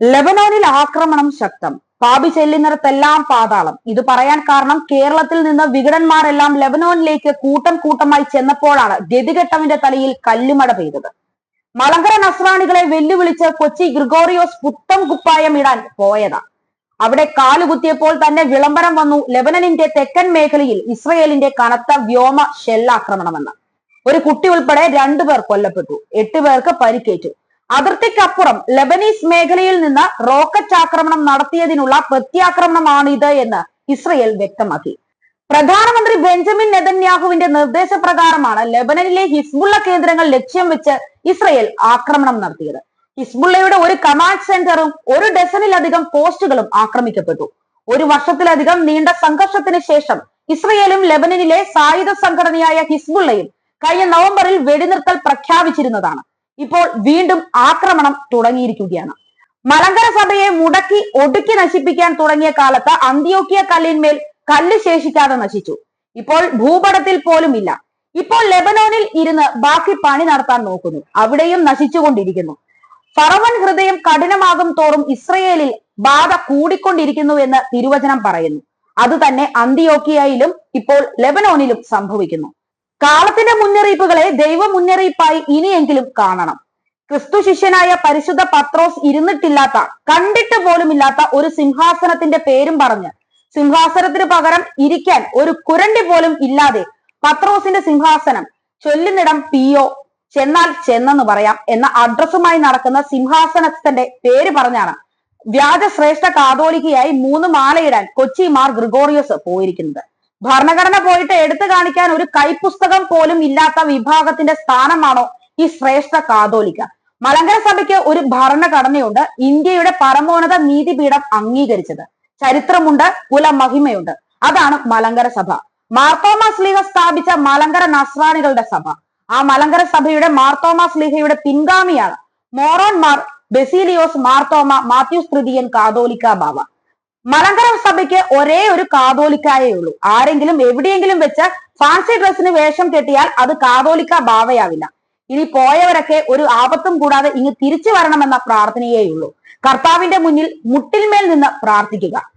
ലെബനോനിൽ ആക്രമണം ശക്തം. പാപി ചെല്ലുന്നിടത്തെല്ലാം പാതാളം. ഇത് പറയാൻ കാരണം കേരളത്തിൽ നിന്ന് വികടന്മാരെല്ലാം ലബനോനിലേക്ക് കൂട്ടം കൂട്ടമായി ചെന്നപ്പോഴാണ് ഗതികെട്ടവന്റെ തലയിൽ കല്ലുമട പെയ്തത്. മലങ്കര നസ്രാണികളെ വെല്ലുവിളിച്ച് കൊച്ചി ഗ്രിഗോറിയോസ് പുത്തം കുപ്പായം ഇടാൻ പോയതാ. അവിടെ കാലുകുത്തിയപ്പോൾ തന്നെ വിളംബരം വന്നു ലെബനനിന്റെ തെക്കൻ മേഖലയിൽ ഇസ്രയേലിന്റെ കനത്ത വ്യോമ ഷെല്ലാക്രമണമെന്ന്. ഒരു കുട്ടി ഉൾപ്പെടെ രണ്ടുപേർ കൊല്ലപ്പെട്ടു. എട്ട് പേർക്ക് പരിക്കേറ്റു. അതിർത്തിക്കപ്പുറം ലെബനീസ് മേഖലയിൽ നിന്ന് റോക്കറ്റ് ആക്രമണം നടത്തിയതിനുള്ള പ്രത്യാക്രമണമാണിത് എന്ന് ഇസ്രയേൽ വ്യക്തമാക്കി. പ്രധാനമന്ത്രി ബെഞ്ചമിൻ നെതന്യാഹുവിന്റെ നിർദ്ദേശപ്രകാരമാണ് ലെബനനിലെ ഹിസ്ബുള്ള കേന്ദ്രങ്ങൾ ലക്ഷ്യം വെച്ച് ഇസ്രയേൽ ആക്രമണം നടത്തിയത്. ഹിസ്ബുള്ളയുടെ ഒരു കമാൻഡ് സെന്ററും ഒരു ഡസനിലധികം പോസ്റ്റുകളും ആക്രമിക്കപ്പെട്ടു. ഒരു വർഷത്തിലധികം നീണ്ട സംഘർഷത്തിന് ശേഷം ഇസ്രയേലും ലെബനനിലെ സായുധ സംഘടനയായ ഹിസ്ബുള്ളയും കഴിഞ്ഞ നവംബറിൽ വെടിനിർത്തൽ പ്രഖ്യാപിച്ചിരുന്നതാണ്. ഇപ്പോൾ വീണ്ടും ആക്രമണം തുടങ്ങിയിരിക്കുകയാണ്. മലങ്കര സഭയെ മുടക്കി ഒടുക്കി നശിപ്പിക്കാൻ തുടങ്ങിയ കാലത്ത് അന്ത്യോക്കിയ കല്ലിന്മേൽ കല്ല് ശേഷിക്കാതെ നശിച്ചു. ഇപ്പോൾ ഭൂപടത്തിൽ പോലും ഇല്ല. ഇപ്പോൾ ലെബനോനിൽ ഇരുന്ന് ബാക്കി പണി നടത്താൻ നോക്കുന്നു. അവിടെയും നശിച്ചുകൊണ്ടിരിക്കുന്നു. ഫറവൻ ഹൃദയം കഠിനമാകും തോറും ഇസ്രയേലിൽ ബാധ കൂടിക്കൊണ്ടിരിക്കുന്നു എന്ന് തിരുവചനം പറയുന്നു. അത് തന്നെ അന്തിയോക്കിയയിലും ഇപ്പോൾ ലെബനോനിലും സംഭവിക്കുന്നു. കാലത്തിന്റെ മുന്നറിയിപ്പുകളെ ദൈവ മുന്നറിയിപ്പായി ഇനിയെങ്കിലും കാണണം. ക്രിസ്തു ശിഷ്യനായ പരിശുദ്ധ പത്രോസ് ഇരുന്നിട്ടില്ലാത്ത കണ്ടിട്ട് പോലുമില്ലാത്ത ഒരു സിംഹാസനത്തിന്റെ പേരും പറഞ്ഞ് സിംഹാസനത്തിന് പകരം ഇരിക്കാൻ ഒരു കുരണ്ടി പോലും ഇല്ലാതെ പത്രോസിന്റെ സിംഹാസനം ചൊല്ലുന്നിടം പിയോ ചെന്നാൽ ചെന്നെന്ന് പറയാം എന്ന അഡ്രസ്സുമായി നടക്കുന്ന സിംഹാസനത്തിന്റെ പേര് പറഞ്ഞാണ് വ്യാജ ശ്രേഷ്ഠ കാതോലിക്കയായി മൂന്ന് മാലയിടാൻ കൊച്ചി മാർ ഗ്രിഗോറിയോസ് പോയിരിക്കുന്നത്. ഭരണഘടന പോയിട്ട് എടുത്തു കാണിക്കാൻ ഒരു കൈപ്പുസ്തകം പോലും ഇല്ലാത്ത വിഭാഗത്തിന്റെ സ്ഥാനമാണോ ഈ ശ്രേഷ്ഠ കാതോലിക്ക? മലങ്കര സഭയ്ക്ക് ഒരു ഭരണഘടനയുണ്ട്. ഇന്ത്യയുടെ പരമോന്നത നീതിപീഠം അംഗീകരിച്ചത്. ചരിത്രമുണ്ട് കുലമഹിമയുണ്ട്. അതാണ് മലങ്കര സഭ. മാർത്തോമ സ്ലീഹ സ്ഥാപിച്ച മലങ്കര നസ്രാണികളുടെ സഭ. ആ മലങ്കര സഭയുടെ മാർത്തോമ സ്ലീഹയുടെ പിൻഗാമിയാണ് മോറോൺമാർ ബെസീലിയോസ് മാർത്തോമ മാത്യൂസ് തൃതീയൻ കാതോലിക്ക ബാവ. മലങ്കര സഭയ്ക്ക് ഒരേ ഒരു കാതോലിക്കായേ ഉള്ളൂ. ആരെങ്കിലും എവിടെയെങ്കിലും വെച്ച് ഫാൻസി ഡ്രസ്സിന് വേഷം കെട്ടിയാൽ അത് കാതോലിക്ക ബാവയാവില്ല ഇനി പോയവരൊക്കെ ഒരു ആപത്തും കൂടാതെ ഇനി തിരിച്ചു വരണമെന്ന പ്രാർത്ഥനയേ ഉള്ളൂ കർത്താവിന്റെ മുന്നിൽ മുട്ടിന്മേൽ നിന്ന് പ്രാർത്ഥിക്കുക.